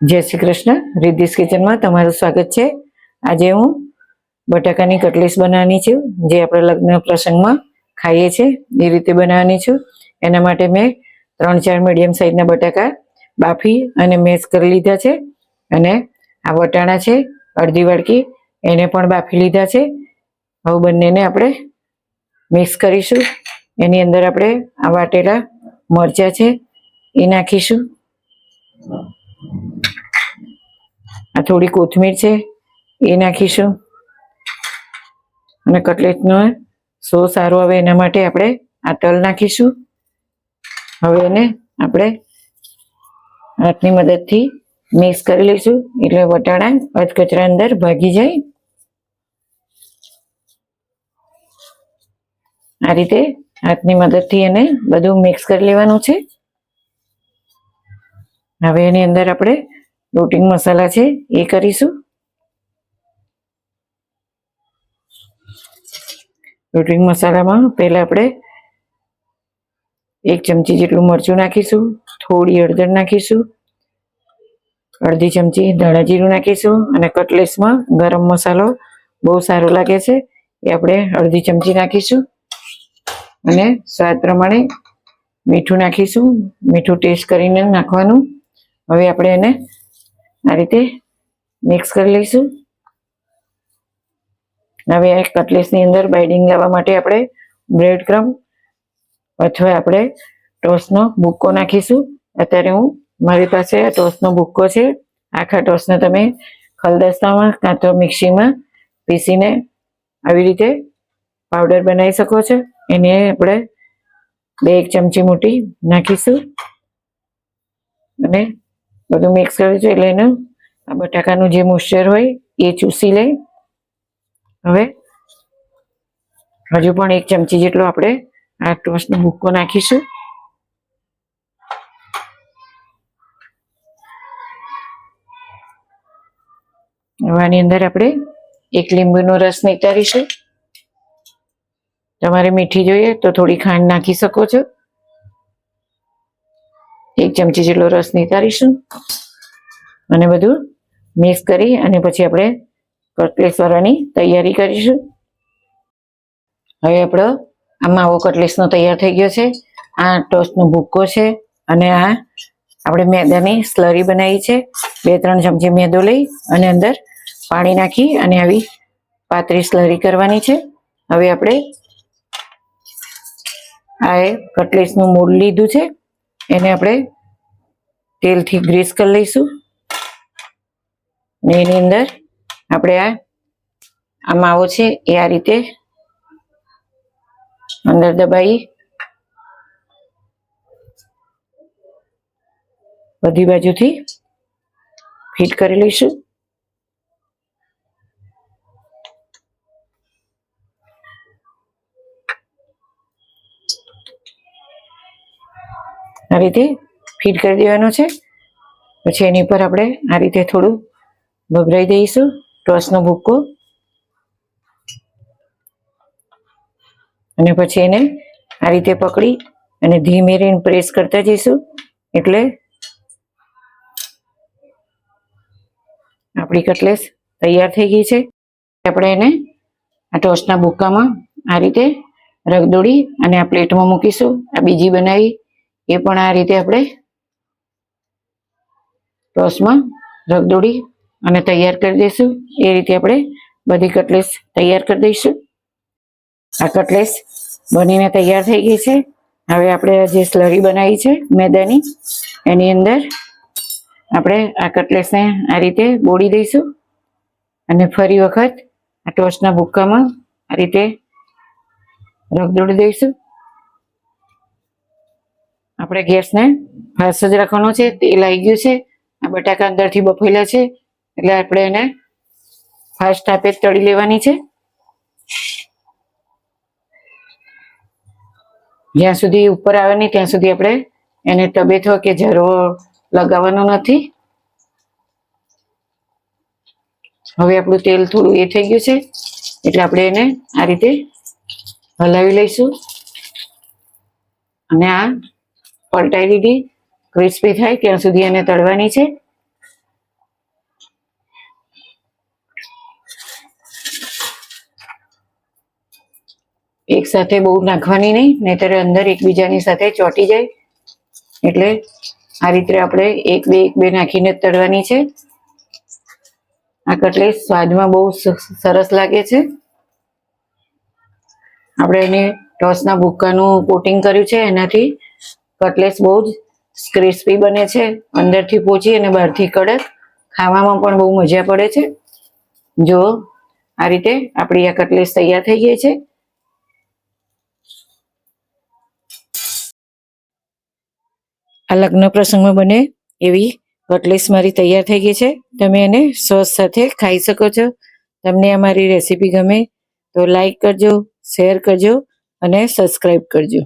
જય શ્રી કૃષ્ણ. રિદ્ધિસ કિચનમાં તમારું સ્વાગત છે. આજે હું બટાકાની કટલીસ બનાવવાની છું, જે આપણે લગ્ન પ્રસંગમાં ખાઈએ છીએ એ રીતે બનાવવાની છું. એના માટે મેં ત્રણ ચાર મીડિયમ સાઇઝના બટાકા બાફી અને મેશ કરી લીધા છે. અને આ વટાણા છે, અડધી વાડકી, એને પણ બાફી લીધા છે. હવે બંનેને આપણે મિક્સ કરીશું. એની અંદર આપણે આ વાટેલા મરચાં છે, એ નાખીશું. આ થોડી કોથમીર છે, એ નાખીશું. અને કટલેટનો સો સારો આવે એના માટે આપણે આ તલ નાખીશું. હવે એને આપણે હાથની મદદથી મિક્સ કરી લઈશું. એટલે વટાણા અધકચરા અંદર ભાગી જાય. આ રીતે હાથની મદદથી એને બધું મિક્સ કરી લેવાનું છે. હવે એની અંદર આપણે રોટિંગ મસાલા છે, એ કરીશું. રોટિંગ મસાલામાં પહેલાં આપણે એક ચમચી જેટલું મરચું નાખીશું, થોડી હળદર નાખીશું, અડધી ચમચી ધાણા જીરું નાખીશું અને કટલેસમાં ગરમ મસાલો બહુ સારો લાગે છે, એ આપણે અડધી ચમચી નાખીશું. અને સ્વાદ પ્રમાણે મીઠું નાખીશું, મીઠું ટેસ્ટ કરીને નાખવાનું. હવે આપણે એને આ રીતે મિક્સ કરી લઈશું. હવે આ કટલેસની અંદર બાઇડિંગ લાવવા માટે આપણે બ્રેડ ક્રમ અથવા આપણે ટોસનો ભૂક્કો નાખીશું. અત્યારે હું મારી પાસે આ ટોસનો ભૂક્કો છે. આખા ટોસને તમે ખલદસ્તામાં કાં તો મિક્સીમાં પીસીને આવી રીતે પાવડર બનાવી શકો છો. એને આપણે બે એક ચમચી મોટી નાખીશું. અને બધું મિક્સ કરીશું એટલે એનું આ બટાકાનું જે મોઇશ્ચર હોય એ ચૂસી લે હવે હજુ પણ એક ચમચી જેટલો આપણે આ ટોસ્ટનો ભૂક્કો નાખીશું. હવે આની અંદર આપણે એક લીંબુનો રસ નીતારીશું. તમારે મીઠી જોઈએ તો થોડી ખાંડ નાખી શકો છો. એક ચમચી જેટલો રસ નીતારીશું અને બધું મિક્સ કરી અને પછી આપણે કટલેસ વાળવાની તૈયારી કરીશું. હવે આપણો આ માવો કટલેસનો તૈયાર થઈ ગયો છે. આ ટોસ્ટનો ભૂક્કો છે અને આ આપણે મેદાની સ્લરી બનાવી છે. બે ત્રણ ચમચી મેદો લઈ અને અંદર પાણી નાખી અને આવી પાતળી સ્લરી કરવાની છે. હવે આપણે આ કટલેસનું મૂળ લીધું છે. એને આપણે તેલથી ગ્રીસ કરી લઈશું. ને એની અંદર આપણે આ આ માવો છે એ આ રીતે અંદર દબાઈ બધી બાજુથી ફિટ કરી લઈશું. આ રીતે ફિટ કરી દેવાનો છે. પછી એની ઉપર આપણે આ રીતે થોડું ભભરાઈ દઈશું ટોસનો ભૂક્કો. અને પછી એને આ રીતે પકડી અને ધીમે રહીને પ્રેસ કરતા જઈશું. એટલે આપણી કટલેસ તૈયાર થઈ ગઈ છે. આપણે એને આ ટોસના ભૂક્કામાં આ રીતે રગદોડી અને આ પ્લેટમાં મૂકીશું. આ બીજી બનાવી એ પણ આ રીતે આપણે ટોસમાં રગદોડી અને તૈયાર કરી દઈશું. એ રીતે આપણે બધી કટલેસ તૈયાર કરી દઈશું. આ કટલેસ બનીને તૈયાર થઈ ગઈ છે. હવે આપણે જે સ્લરી બનાવી છે મેદાની, એની અંદર આપણે આ કટલેસને આ રીતે બોળી દઈશું. અને ફરી વખત આ ટોસ્ટના ભૂક્કામાં આ રીતે રગદોડી દઈશું. આપણે ગેસને ફાસ્ટ જ રાખવાનો છે, તેલ આવી ગયું છે, આ બટાકા અંદરથી બફેલા છે, એટલે આપણે એને ફાસ્ટ તાપે તળી લેવાની છે. જ્યાં સુધી ઉપર આવે નહીં, ત્યાં સુધી આપણે એને તબેથો કે ઝરવો લગાવવાનો નથી. હવે આપણું તેલ થોડું એ થઈ ગયું છે, એટલે આપણે એને આ રીતે હલાવી લઈશું. અને આ પલટાઈ દીધી. ક્રિસ્પી થાય ત્યાં સુધી એને તળવાની છે. એક સાથે બહુ નાખવાની નહીં, નહીતર અંદર એકબીજાની સાથે ચોટી જાય. એટલે આ રીતે આપણે એક બે એક બે નાખીને તળવાની છે. આ કટલેટ સ્વાદમાં બહુ સરસ લાગે છે. આપણે એને ટોસના ભૂક્કાનું કોટિંગ કર્યું છે એનાથી. કટલેસ બહુ જ ક્રિસ્પી બને છે. અંદરથી પોચી અને બહારથી કડક. ખાવામાં પણ બહુ મજા પડે છે. જો આ રીતે આપણી આ કટલેસ તૈયાર થઈ ગઈ છે. આ લગ્ન પ્રસંગમાં બને એવી કટલેસ મારી તૈયાર થઈ ગઈ છે. તમે એને સોસ સાથે ખાઈ શકો છો. તમને આ મારી રેસીપી ગમે તો લાઈક કરજો, શેર કરજો અને સબસ્ક્રાઈબ કરજો.